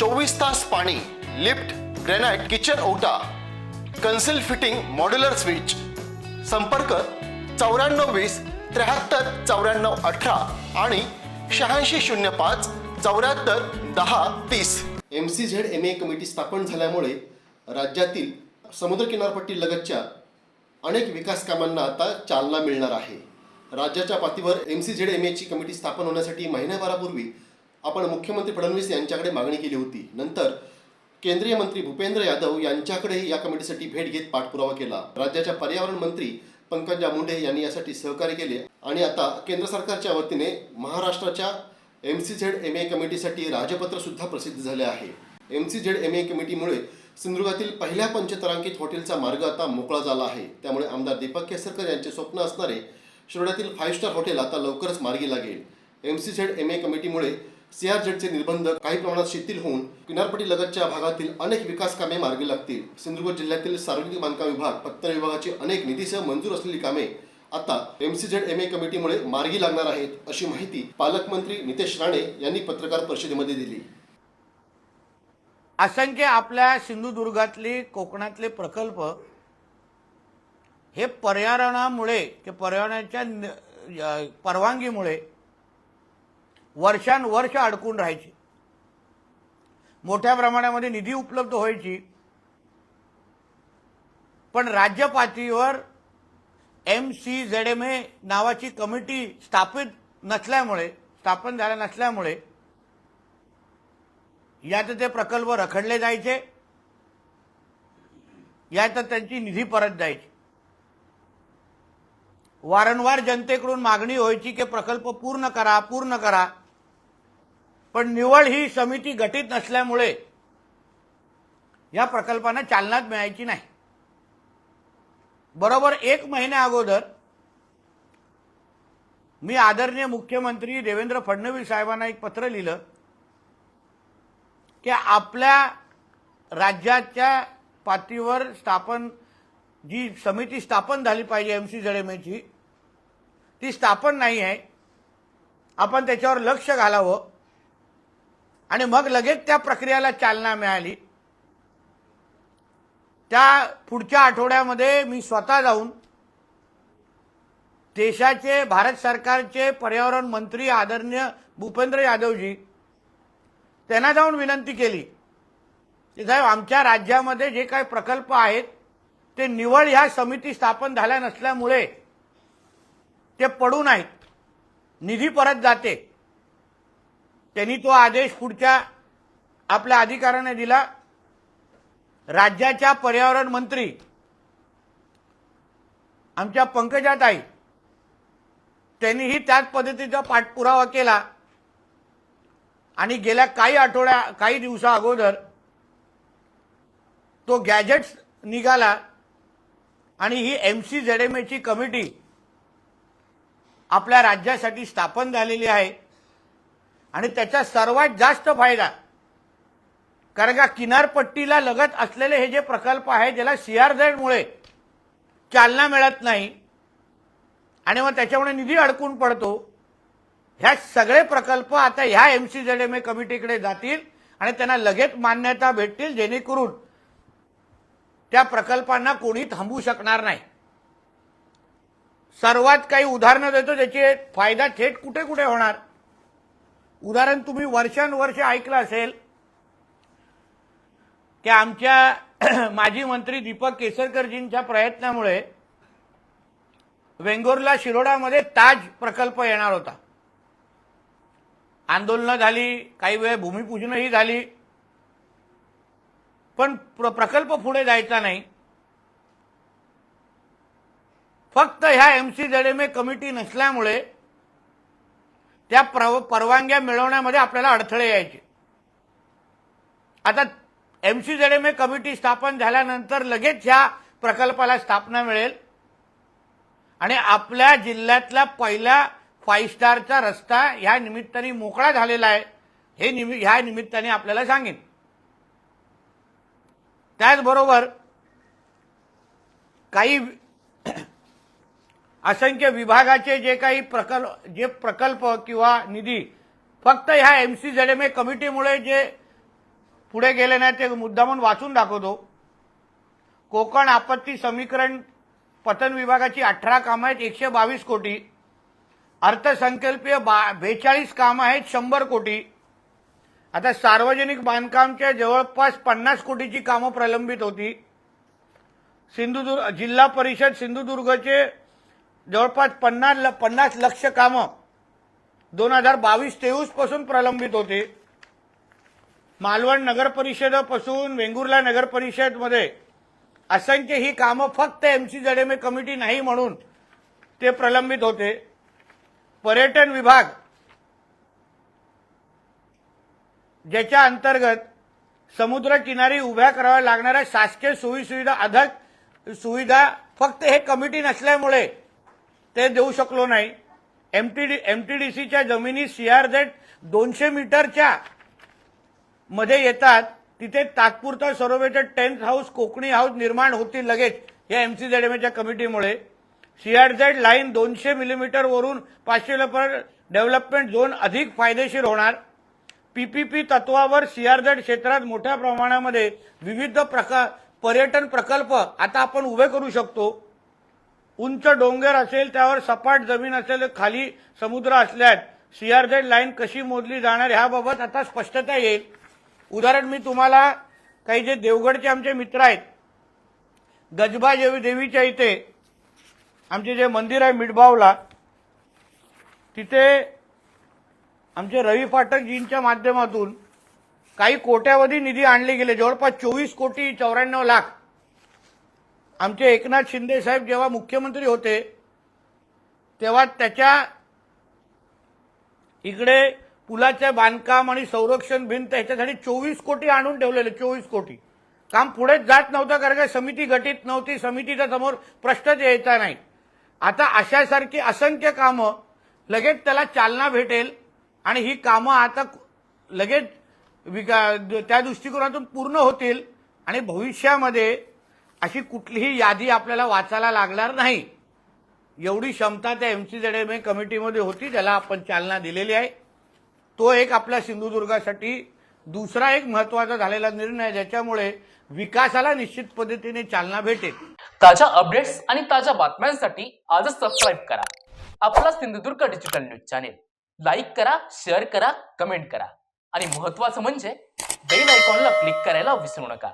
चोवीस तास पाणी लिफ्ट ग्रेनाइट किचन ओटा कन्सिल फिटिंग मॉड्युलर स्विच. संपर्क चौऱ्याण्णव वीस त्र्याहत्तर चौऱ्याण्णव अठरा आणि शहाऐंशी शून्य पाच चौऱ्याहत्तर दहा तीस. M C Z M A committee स्थापन झाल्यामुळे राज्यातील समुद्र किनारपट्टी लगतच्या अनेक विकास कामांना आता चालना मिळणार आहे. राज्याच्या पातळीवर एम सी झेड एम एची कमिटी स्थापन होण्यासाठी महिन्याभरापूर्वी आपण मुख्यमंत्री फडणवीस यांच्याकडे मागणी केली होती. नंतर केंद्रीय मंत्री भूपेंद्र यादव यांच्याकडेही या कमिटीसाठी भेट घेत पाठपुरावा केला. राज्याच्या पर्यावरण मंत्री पंकजा मुंडे यांनी यासाठी सहकार्य केले आणि आता केंद्र सरकारच्या वतीने महाराष्ट्राच्या M C Z M A कमिटीसाठी राजपत्र सुद्धा प्रसिद्ध झाले आहे. M C Z M A कमिटीमुळे सिंधुदुर्गातील पहिल्या पंचतारांकित हॉटेलचा मार्ग आता मोकळा झाला आहे. त्यामुळे आमदार दीपक केसरकर यांचे स्वप्न असणारे शिरोड्यातील फाईव्ह स्टार हॉटेल आता लवकरच मार्गी लागेल. M C Z M A कमिटीमुळे सीआरझेडचे निर्बंध काही प्रमाणात शिथिल होऊन किनारपट्टी लगतच्या भागातील अनेक विकास कामे मार्गी लागतील. सिंधुदुर्ग जिल्ह्यातील सार्वजनिक बांधकाम विभाग पत्र विभागाची अनेक निधीसह मंजूर असलेली कामे आता एम सी एम ए कमिटीमुळे मार्गी लागणार आहेत अशी माहिती पालकमंत्री नितेश राणे यांनी पत्रकार परिषदेमध्ये दिली. असंख्य आपल्या सिंधुदुर्गातले कोकणातले प्रकल्प हे पर्यावरणामुळे की पर्यावरणाच्या परवानगीमुळे वर्षानुवर्ष अडकून राहायची. मोठ्या प्रमाणामध्ये निधी उपलब्ध व्हायची. पण राज्य पातळीवर M C Z M A नावाची कमिटी स्थापित नसल्यामुळे स्थापन झाल्या नसल्यामुळे यात ते प्रकल्प रखडले जायचे. यात त्यांची निधी परत जायची. वारंवार जनतेकडून मागणी व्हायची की प्रकल्प पूर्ण करा पूर्ण करा. पण निवड ही समिती गठीत नसल्यामुळे या प्रकल्पांना चालनाच मिळायची नाही. बरोबर एक महिन्या अगोदर मी आदरणीय मुख्यमंत्री देवेंद्र फडणवीस साहेबांना एक पत्र लिहिलं की आपल्या राज्याच्या पातळीवर स्थापन जी समिती स्थापन झाली पाहिजे एम सी जडेमेची ती स्थापन नाही आहे. आपण त्याच्यावर लक्ष घालावं. आणि मग लगेच त्या प्रक्रियेला चालना मिळाली. त्या पुढच्या आठवड्यामध्ये मी स्वतः जाऊन देशाचे भारत सरकारचे पर्यावरण मंत्री आदरणीय भूपेंद्र यादवजी त्यांना जाऊन विनंती केली की साहेब आमच्या राज्यामध्ये जे काही प्रकल्प आहेत ते निवड ह्या समिती स्थापन झाल्या नसल्यामुळे ते पडू नाहीत. निधी परत जाते. त्यांनी तो आदेश पुढच्या आपल्या अधिकाऱ्याने दिला. राज्याच्या पर्यावरण मंत्री आमच्या पंकजाताई त्यांनीही त्याच पद्धतीचा पाठपुरावा केला. आणि गेल्या काही आठवड्या काही दिवसा अगोदर तो गॅजेट्स निघाला आणि ही एम सी झेड एम एची कमिटी आपल्या राज्यासाठी स्थापन झालेली आहे. आणि त्याचा सर्वात जास्त फायदा कारण का किनारपट्टीला लगत असलेले हे जे प्रकल्प आहेत ज्याला सीआरझेडमुळे चालना मिळत नाही आणि मग त्याच्यामुळे निधी अडकून पडतो ह्या सगळे प्रकल्प आता ह्या M C Z M A कमिटीकडे जातील आणि त्यांना लगेच मान्यता भेटतील जेणेकरून त्या प्रकल्पांना कोणी थांबू शकणार नाही. सर्वात काही उदाहरणं देतो त्याचे फायदा थेट कुठे कुठे होणार? उदाहरण तुम्ही वर्षानुवर्ष ऐकलं असेल की आमच्या माजी मंत्री दीपक केसरकरजींच्या प्रयत्नामुळे वेंगुर्ला शिरोडामध्ये ताज प्रकल्प येणार होता. आंदोलनं झाली काही वेळ भूमिपूजनही झाली पण प्रकल्प पुढे जायचा नाही. फक्त ह्या M C Z M A committee नसल्यामुळे त्या प्रव- परवानग्या मिळवण्यामध्ये आपल्याला अडथळे यायचे. आता M C Z M A committee स्थापन झाल्यानंतर लगेच ह्या प्रकल्पाला स्थापना मिळेल. आणि आपल्या जिल्ह्यातला पहिला फाईव्ह स्टारचा रस्ता ह्या निमित्ताने मोकळा झालेला आहे हे निमि ह्या निमित्ताने आपल्याला सांगेन. त्याचबरोबर काही असंख्य विभागाचे जे काही प्रकल्प जे प्रकल्प किंवा निधी फक्त ह्या M C Z M A कमिटीमुळे जे पुढे गेले नाही ते मुद्दामून वाचून दाखवतो. कोकण आपत्ती समीकरण पतन विभागाची अठरा कामं आहेत एकशे बावीस कोटी. अर्थसंकल्पीय बा बेचाळीस कामं आहेत शंभर कोटी. आता सार्वजनिक बांधकामच्या जवळपास पन्नास कोटीची कामं प्रलंबित होती. सिंधुदुर्ग जिल्हा परिषद सिंधुदुर्गचे जवळपास पन्नास ल- पन्नास लक्ष कामं दोन हजार बावीस तेवीसपासून प्रलंबित होते. मालवण नगर परिषदेपासून वेंगुर्ला नगर परिषदमध्ये असंख्य ही कामं फक्त एम सी जडेमे कमिटी नाही म्हणून ते प्रलंबित होते. पर्यटन विभाग ज्याच्या अंतर्गत समुद्र किनारी उभ्या कराव्या लागणाऱ्या शासकीय सोयीसुविधा अधक अधिक सुविधा फक्त हे कमिटी नसल्यामुळे ते देऊ शकलो नाही. एमटीडी एमटीडीसीच्या जमिनी सीआरझेड दोनशे मीटरच्या मध्ये येतात. तिथे तात्पुरता सरोवेचे टेन्थ हाऊस कोकणी हाऊस निर्माण होतील लगेच या एम सी झेड एम एच्या कमिटीमुळे. सीआरझेड लाईन दोनशे मिलीमीटर वरून पाचशे डेव्हलपमेंट झोन अधिक फायदेशीर होणार. पीपीपी तत्वावर सीआरझेड क्षेत्रात मोठ्या प्रमाणामध्ये विविध प्रका पर्यटन प्रकल्प आता आपण उभे करू शकतो. उंच डोंगर असेल त्यावर सपाट जमीन असेल खाली समुद्र असल्यास सीआरझेड लाईन कशी मोजली जाणार ह्याबाबत आता स्पष्टता येईल. उदाहरण मी तुम्हाला काही जे देवगडचे आमचे मित्र आहेत गजबा देवी देवीच्या इथे आमचे जे मंदिर आहे मिडबावला तिथे आमचे रवी फाटकजींच्या माध्यमातून काही कोट्यावधी निधी आणले गेले जवळपास चोवीस कोटी चौऱ्याण्णव लाख. आमचे एकनाथ शिंदे साहेब जेव्हा मुख्यमंत्री होते तेव्हा त्याच्या इकडे पुलाचे बांधकाम आणि संरक्षण भिंत ह्याच्यासाठी चोवीस कोटी आणून ठेवलेले चोवीस कोटी. काम पुढेच जात नव्हतं कारण का समिती गठीत नव्हती समितीच्या समोर प्रश्नच यायचा नाही. आता अशासारखी असंख्य कामं लगेच त्याला चालना भेटेल आणि ही कामं आता लगेच विका त्या दृष्टिकोनातून पूर्ण होतील आणि भविष्यामध्ये अशी कुठलीही यादी आपल्याला वाचायला लागणार नाही. एवढी क्षमता त्या एम सी झेड कमिटीमध्ये होती ज्याला आपण चालना दिलेली आहे. तो एक आपल्या सिंधुदुर्गासाठी दुसरा एक महत्त्वाचा झालेला निर्णय आहे, ज्याच्यामुळे विकासाला निश्चित पद्धतीने चालना भेटेल. ताज्या अपडेट्स आणि ताज्या बातम्यांसाठी आजच सबस्क्राईब करा. आपला Sindhudurg digital news channel. Like करा शेअर करा कमेंट करा. आणि महत्त्वाचं म्हणजे बेल आयकॉनला क्लिक करायला विसरू नका.